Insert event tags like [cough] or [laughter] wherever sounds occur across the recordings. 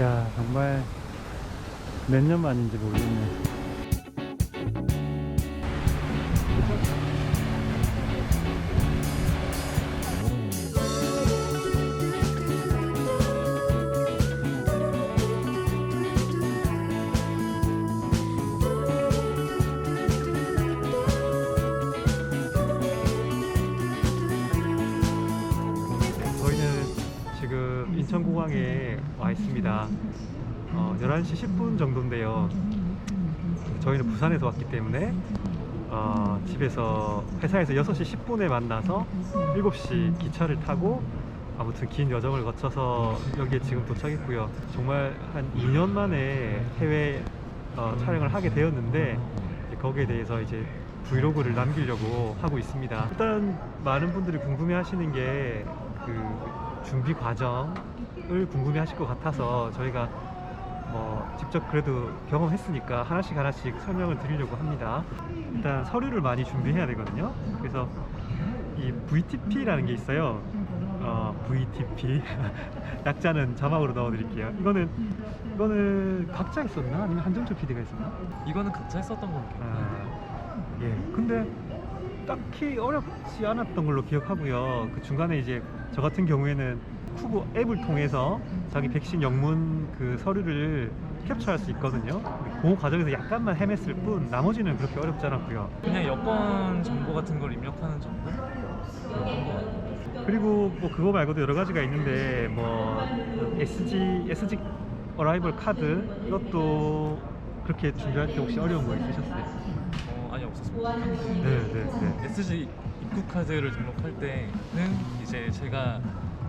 야 정말 몇 년 만인지 모르겠네. 인천공항에 와 있습니다. 어, 11시 10분 정도인데요. 저희는 부산에서 왔기 때문에 어, 집에서 회사에서 6시 10분에 만나서 7시 기차를 타고 아무튼 긴 여정을 거쳐서 여기에 지금 도착했고요. 정말 한 2년 만에 해외 어, 촬영을 하게 되었는데 거기에 대해서 이제 브이로그를 남기려고 하고 있습니다. 일단 많은 분들이 궁금해 하시는 게그 준비 과정을 궁금해 하실 것 같아서 저희가 뭐 직접 그래도 경험했으니까 하나씩 하나씩 설명을 드리려고 합니다. 일단 서류를 많이 준비해야 되거든요. 그래서 이 VTP라는 게 있어요. 어, VTP [laughs] 약자는 자막으로 넣어드릴게요. 이거는 이거는 각자 있었나 아니면 한정철 PD가 있었나? 이거는 각자 했었던 거 같아요. 아, 예. 근데 딱히 어렵지 않았던 걸로 기억하고요. 그 중간에 이제 저 같은 경우에는 쿠브 앱을 통해서 자기 백신 영문 그 서류를 캡처할 수 있거든요. 그 과정에서 약간만 헤맸을 뿐 나머지는 그렇게 어렵지 않았고요. 그냥 여권 정보 같은 걸 입력하는 정도? 그리고 뭐 그거 말고도 여러 가지가 있는데 뭐 SG SG 어라이벌 카드 이것도 그렇게 준비할 때 혹시 어려운 거 있으셨어요? 네, 네, 네. SG 입국 카드를 등록할 때는 이제 제가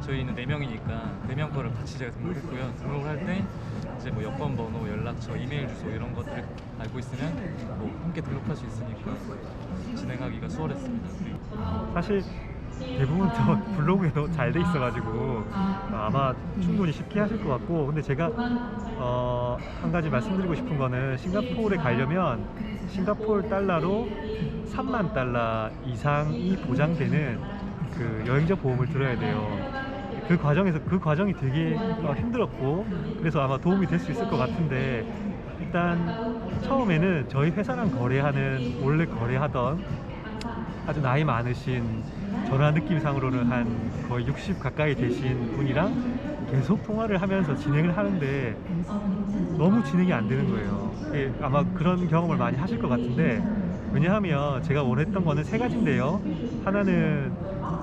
저희는 네 명이니까 네 명 거를 같이 제가 등록했고요. 등록을 할때 이제 뭐 여권 번호, 연락처, 이메일 주소 이런 것들을 알고 있으면 뭐 함께 등록할 수 있으니까 진행하기가 수월했습니다. 사실 대부분 저 블로그에도 잘 돼 있어가지고 아마 충분히 쉽게 하실 것 같고 근데 제가 어, 한 가지 말씀드리고 싶은 거는 싱가포르에 가려면 싱가포르 달러로 3만 달러 이상이 보장되는 그 여행자 보험을 들어야 돼요. 그 과정에서 그 과정이 되게 어, 힘들었고 그래서 아마 도움이 될 수 있을 것 같은데 일단 처음에는 저희 회사랑 거래하는 원래 거래하던 아주 나이 많으신 전화 느낌상으로는 한 거의 60 가까이 되신 분이랑 계속 통화를 하면서 진행을 하는데 너무 진행이 안 되는 거예요. 아마 그런 경험을 많이 하실 것 같은데 왜냐하면 제가 원했던 거는 세 가지인데요. 하나는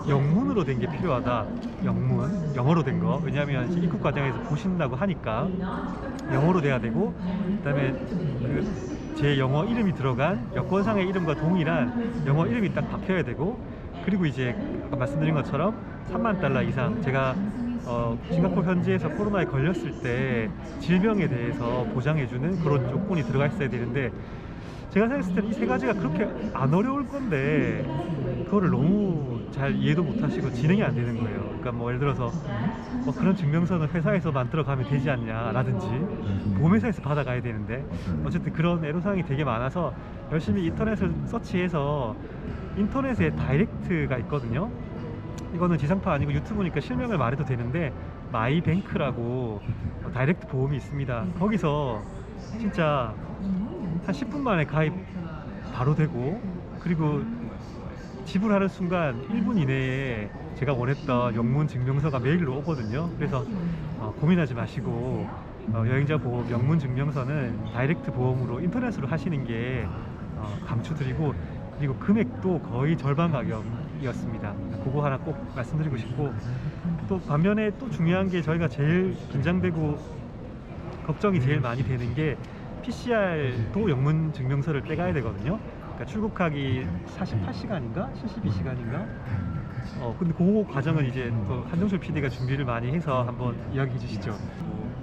영문으로 된 게 필요하다. 영문, 영어로 된 거. 왜냐하면 입국 과정에서 보신다고 하니까 영어로 돼야 되고, 그다음에 그 제 영어 이름이 들어간 여권상의 이름과 동일한 영어 이름이 딱 박혀야 되고, 그리고 이제 아까 말씀드린 것처럼 3만 달러 이상 제가 어, 싱가포르 현지에서 코로나에 걸렸을 때 질병에 대해서 보장해주는 그런 조건이 들어가 있어야 되는데 제가 생각했을 때는 이 세 가지가 그렇게 안 어려울 건데 그거를 너무 잘 이해도 못 하시고 진행이 안 되는 거예요. 그러니까 뭐 예를 들어서 뭐 그런 증명서는 회사에서 만들어 가면 되지 않냐라든지 보험회사에서 받아가야 되는데 어쨌든 그런 애로사항이 되게 많아서 열심히 인터넷을 서치해서 인터넷에 다이렉트가 있거든요. 이거는 지상파 아니고 유튜브니까 실명을 말해도 되는데 마이뱅크라고 어, 다이렉트 보험이 있습니다. 거기서 진짜 한 10분 만에 가입 바로 되고 그리고 지불하는 순간 1분 이내에 제가 원했던 영문 증명서가 메일로 오거든요. 그래서 어, 고민하지 마시고 어, 여행자 보험 영문 증명서는 다이렉트 보험으로 인터넷으로 하시는 게 어, 감추드리고 그리고 금액도 거의 절반 가격이었습니다. 그거 하나 꼭 말씀드리고 싶고 또 반면에 또 중요한 게 저희가 제일 긴장되고 걱정이 제일 많이 되는 게 PCR도 영문 증명서를 떼가야 되거든요. 그러니까 출국하기 48시간인가 72시간인가. 어 근데 그 과정은 이제 또 한정철 PD가 준비를 많이 해서 한번 이야기해 주시죠. 뭐,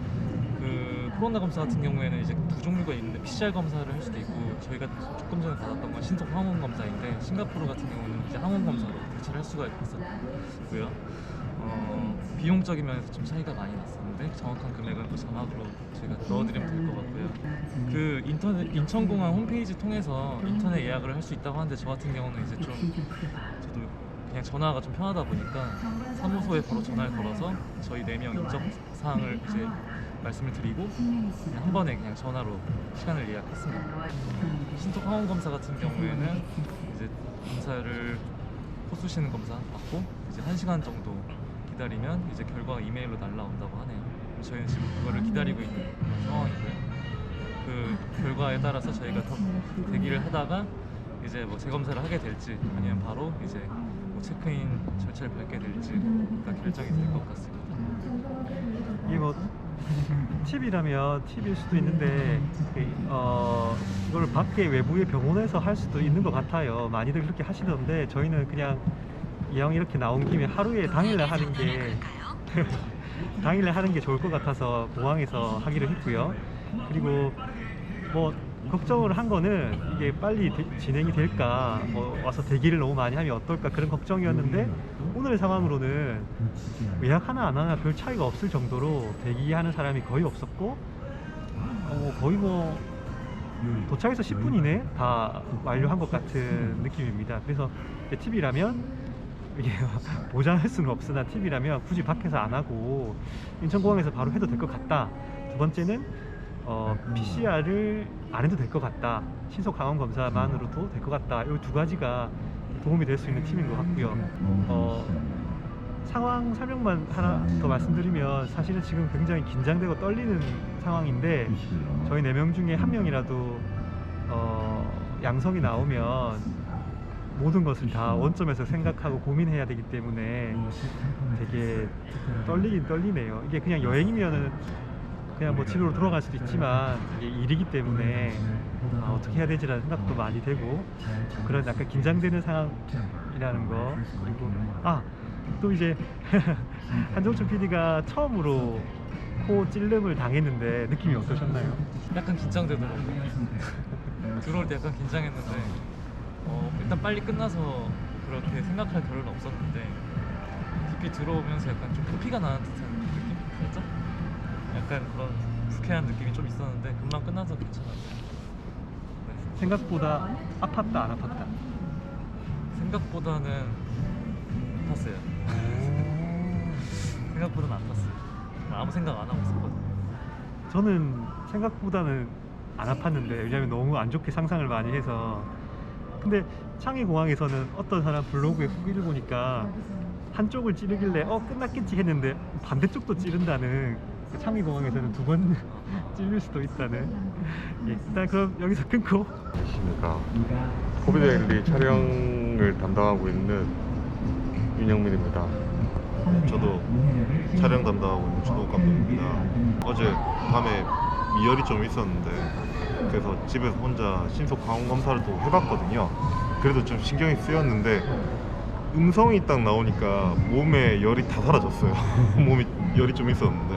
그 코로나 검사 같은 경우에는 이제 두 종류가 있는데 PCR 검사를 할 수도 있고 저희가 조금 전에 받았던 건 신속 항원 검사인데 싱가포르 같은 경우는 이제 항원 검사로 대체를 할 수가 있었고요. 어, 비용적인 면에서 좀 차이가 많이 났었는데 정확한 금액은 또 자막으로 제가 넣어드리면 될 것 같고요. 그 인터넷 인천공항 홈페이지 통해서 인터넷 예약을 할 수 있다고 하는데 저 같은 경우는 이제 좀 저도 그냥 전화가 좀 편하다 보니까 사무소에 바로 전화를 걸어서 저희 네 명 인적 사항을 이제 말씀을 드리고 그냥 한 번에 그냥 전화로 시간을 예약했습니다. 신속 항원 검사 같은 경우에는 이제 검사를 호수 시는 검사 받고 이제 한 시간 정도 기다리면 이제 결과가 이메일로 날라온다고 하네요. 저희는 지금 그거를 기다리고 있는 그런 상황이고요. 그 결과에 따라서 저희가 더 대기를 하다가 이제 뭐 재검사를 하게 될지 아니면 바로 이제 뭐 체크인 절차를 밟게 될지가 결정이 될 것 같습니다. 이게 뭐 팁이라면 팁일 수도 있는데 그, 어 이걸 밖에 외부의 병원에서 할 수도 있는 것 같아요. 많이들 그렇게 하시던데 저희는 그냥 이왕 이렇게 나온 김에 하루에 당일날 하는 게 [laughs] 당일날 하는 게 좋을 것 같아서 공항에서 하기로 했고요. 그리고 뭐 걱정을 한 거는 이게 빨리 대- 진행이 될까, 뭐 와서 대기를 너무 많이 하면 어떨까 그런 걱정이었는데 오늘 상황으로는 예약 하나 안 하나 별 차이가 없을 정도로 대기하는 사람이 거의 없었고 어, 거의 뭐 도착해서 10분 이내 다 완료한 것 같은 느낌입니다. 그래서 팁이라면 이게 [laughs] 보장할 수는 없으나 팁이라면 굳이 밖에서 안 하고 인천공항에서 바로 해도 될 것 같다. 두 번째는 어, PCR을 안 해도 될 것 같다. 신속 강원 검사만으로도 될 것 같다. 이 두 가지가 도움이 될 수 있는 팁인 것 같고요. 어, 상황 설명만 하나 더 말씀드리면 사실은 지금 굉장히 긴장되고 떨리는 상황인데 저희 네 명 중에 한 명이라도 어, 양성이 나오면 모든 것을 다 원점에서 생각하고 고민해야 되기 때문에 되게 떨리긴 떨리네요. 이게 그냥 여행이면은 그냥 뭐 집으로 돌아갈 수도 있지만 이게 일이기 때문에 아, 어떻게 해야 되지라는 생각도 많이 되고 그런 약간 긴장되는 상황이라는 거. 그리고 아또 이제 [laughs] 한종철 PD가 처음으로 코 찔름을 당했는데 느낌이 어떠셨나요? 약간 긴장되더라고요. [laughs] 들어올 때 약간 긴장했는데 어, 일단 빨리 끝나서 그렇게 생각할 겨를은 없었는데 깊이 들어오면서 약간 좀 부피가 나는 듯한 느낌? 살짝? 약간 그런 스케한 느낌이 좀 있었는데 금방 끝나서 괜찮았어요. 네. 생각보다 아팠다 안 아팠다? 생각보다는 아팠어요. [laughs] 생각보다는 아팠어요. 아무 생각 안 하고 있었거든요. 저는 생각보다는 안 아팠는데 왜냐면 너무 안 좋게 상상을 많이 해서 근데 창의 공항에서는 어떤 사람 블로그에 후기를 보니까 한쪽을 찌르길래 어 끝났겠지 했는데 반대쪽도 찌른다는 그 창의 공항에서는 두 번 [laughs] 찔릴 수도 있다는 예, 일단 그럼 여기서 끊고 안녕하십니까. 코비데일리 촬영을 담당하고 있는 윤영민입니다. 저도 촬영 담당하고 있는 주동 감독입니다. 어제 밤에 미열이 좀 있었는데 그래서 집에서 혼자 신속 강원 검사를 또 해봤거든요. 그래도 좀 신경이 쓰였는데 음성이 딱 나오니까 몸에 열이 다 사라졌어요. [laughs] 몸이 열이 좀 있었는데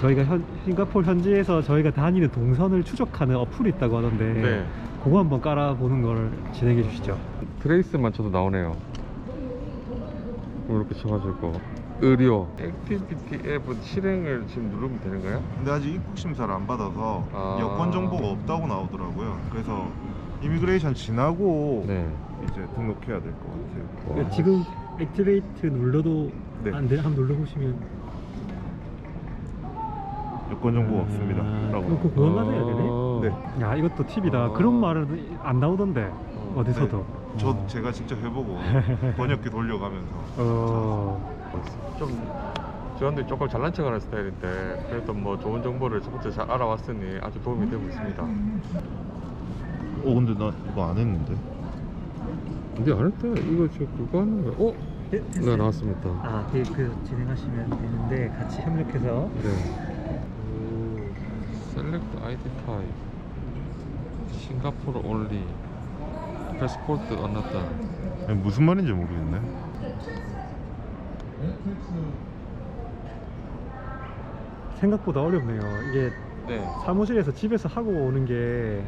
저희가 현, 싱가포르 현지에서 저희가 다니는 동선을 추적하는 어플이 있다고 하던데 네. 그거 한번 깔아보는 걸 진행해 주시죠 트레이스만 쳐도 나오네요. 이렇게 쳐가지고 의료 액티비티 앱은 실행을 지금 누르면 되는 거야? 근데 아직 입국 심사를 안 받아서 아. 여권 정보가 없다고 나오더라고요. 그래서 이미그레이션 지나고 네. 이제 등록해야 될 것 같아요. 와. 지금 액티베이트 눌러도 네. 안 돼? 한번 눌러보시면 여권 정보 가 없습니다. 아, 라고. 그럼 그거 그걸만 해야 되네? 아. 네. 야 이것도 팁이다 아. 그런 말은 안 나오던데 어디서도 저 어. 제가 직접 해보고 [laughs] 번역기 돌려가면서 어... 좀 저한테 조금 잘난 척 하는 스타일인데 그래도 뭐 좋은 정보를 첫 번째 잘 알아왔으니 아주 도움이 되고 있습니다. 어 근데 나 이거 안 했는데 근데 안 했다. 이거 저 그거 하는 거야. 어? 네 나왔습니다. 아, 그, 그 진행하시면 되는데 같이 협력해서 네. 셀렉트 아이디 타입 싱가포르 올리 패스포트 안 났다. 아니, 무슨 말인지 모르겠네 생각보다 어렵네요 이게 네. 사무실에서 집에서 하고 오는 게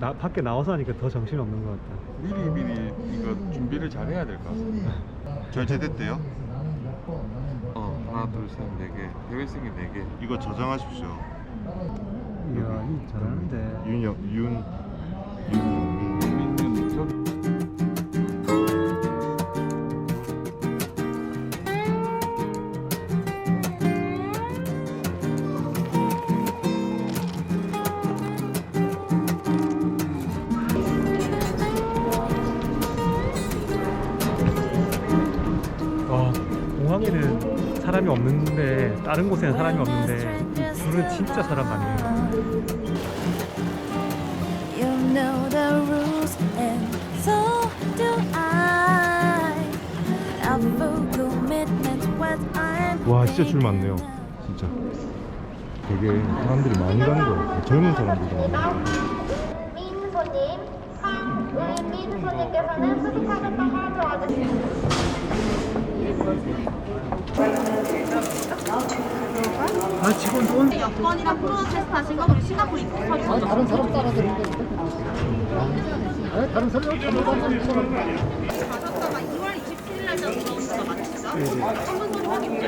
나, 밖에 나와서 하니까 더 정신 없는 것 같다 미리 미리 이거 준비를 잘 해야 될 것 같습니다. 결제됐대요? 어 하나 둘셋네 개. 해외 승인 네 개. 이거 저장하십시오 이야 이 잘하는데 윤영 윤 윤영민 사람이 없는데 다른 곳에는 사람이 없는데 이 둘은 진짜 사람 많네요. You know the rules, and so do I. Our full commitment, what I'm. 와 진짜 줄 많네요 진짜 되게 사람들이 많이 가는 거 같아요 젊은 사람들도 많고 민 손님, 황은민 손님께서는 수습하셨던 걸 도와주세요. 아 직원 돈? 여권이랑 코로나 테스트 하신 거 우리 싱가포르 입국 서류 먼저 다른 사람 따라드리면 가셨다가 2월 27일 날 들어오신 거 맞으시죠? 한분 손님 확인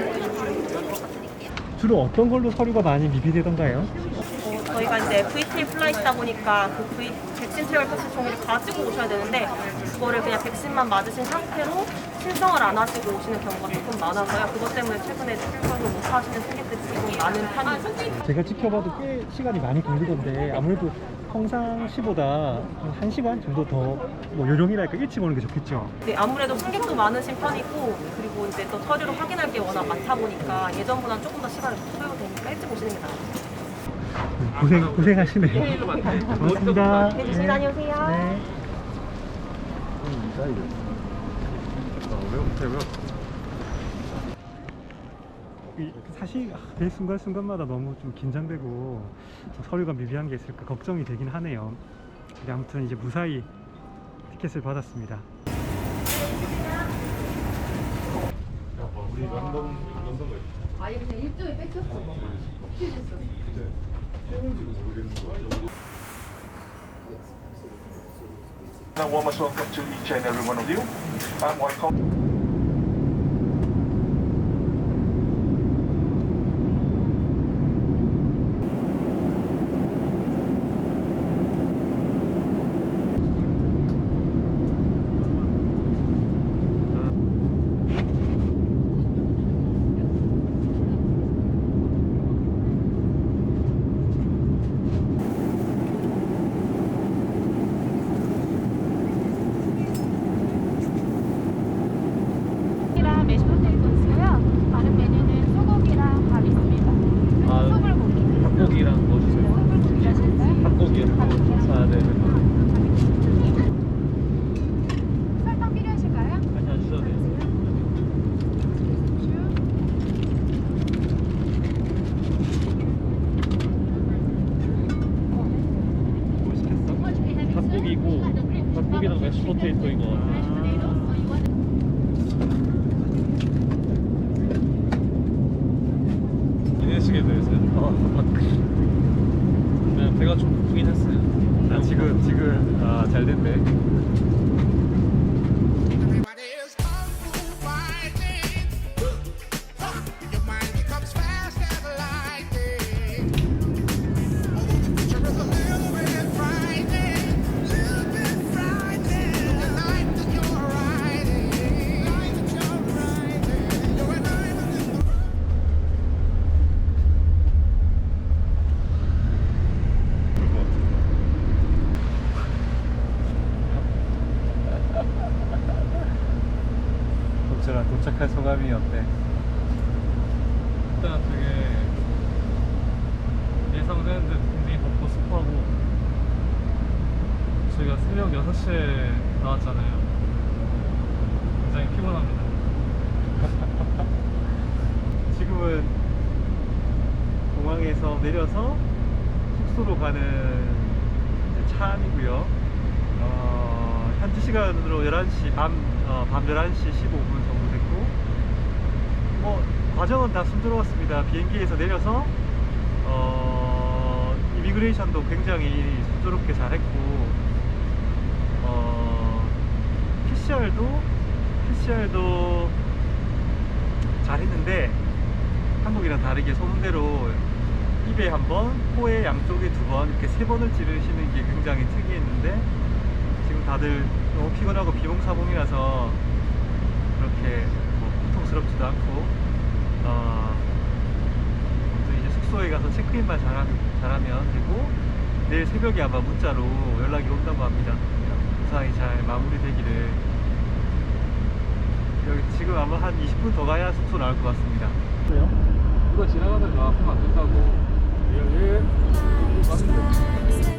주로 어떤 걸로 서류가 많이 미비되던가요? 어, 저희가 이제 VT 플라이트다 보니까 그 V 백신 체열 패스 종이를 가지고 오셔야 되는데 그거를 그냥 백신만 맞으신 상태로 신청을 안 하시고 오시는 경우가 조금 많아서요. 그것 때문에 최근에 출근을 못 하시는 승객들이 조금 많은 편입니다. 제가 지켜봐도 꽤 시간이 많이 걸리던데 아무래도 평상시보다 한 1시간 정도 더뭐 요령이랄까 일찍 오는 게 좋겠죠. 네, 아무래도 승객도 많으신 편이고 그리고 이제 또 서류를 확인할 게 워낙 많다 보니까 예전보다는 조금 더 시간을 소요되니까 되니까 일찍 오시는 게 나아요. 고생 고생하시네요. 고맙습니다. 네, 조심히 다녀오세요. 네. 이- 사실 아, 매 순간순간마다 너무 좀 긴장되고 좀 서류가 미비한 게 있을까 걱정이 되긴 하네요. 근데 아무튼 이제 무사히 티켓을 받았습니다. A warmest welcome to each and every one of you. I'm welcome. 이랑 메시 포테이토 있고요. 다른 메뉴는 소고기랑 밥 있습니다. 아, 소불고기. 닭고기랑 뭐 주세요? 소불고기 하실까요? 닭고기요. 아, 네. 설탕 필요하실까요? 아니, 안 주셔도 돼요. 뭐 시켰어? 닭고기고 닭고기랑 메시 포테이토인 거 같아. 이 했는데 굉장히 덥고 습하고 저희가 새벽 6시에 나왔잖아요. 굉장히 피곤합니다. [laughs] 지금은 공항에서 내려서 숙소로 가는 차 안이고요. 어, 현지 시간으로 11시 밤, 어, 밤 11시 15분 정도 됐고 뭐 과정은 다 순조로웠습니다. 비행기에서 내려서 어, 이미그레이션도 굉장히 순조롭게 잘했고 어, PCR도 PCR도 잘했는데 한국이랑 다르게 소문대로 입에 한 번, 코에 양쪽에 두 번, 이렇게 세 번을 찌르시는 게 굉장히 특이했는데 지금 다들 너무 피곤하고 비몽사몽이라서 그렇게 뭐 고통스럽지도 않고 어, 숙소에 가서 체크인만 잘하, 잘하면 되고 내일 새벽에 아마 문자로 연락이 온다고 합니다. 무사히 잘 마무리되기를 여기 지금 아마 한 20분 더 가야 숙소 나올 것 같습니다. 어땠어요? 이거 지나가다가 하면 안 된다고. 예, 예. 맞는데.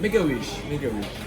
Make a wish. Make a wish.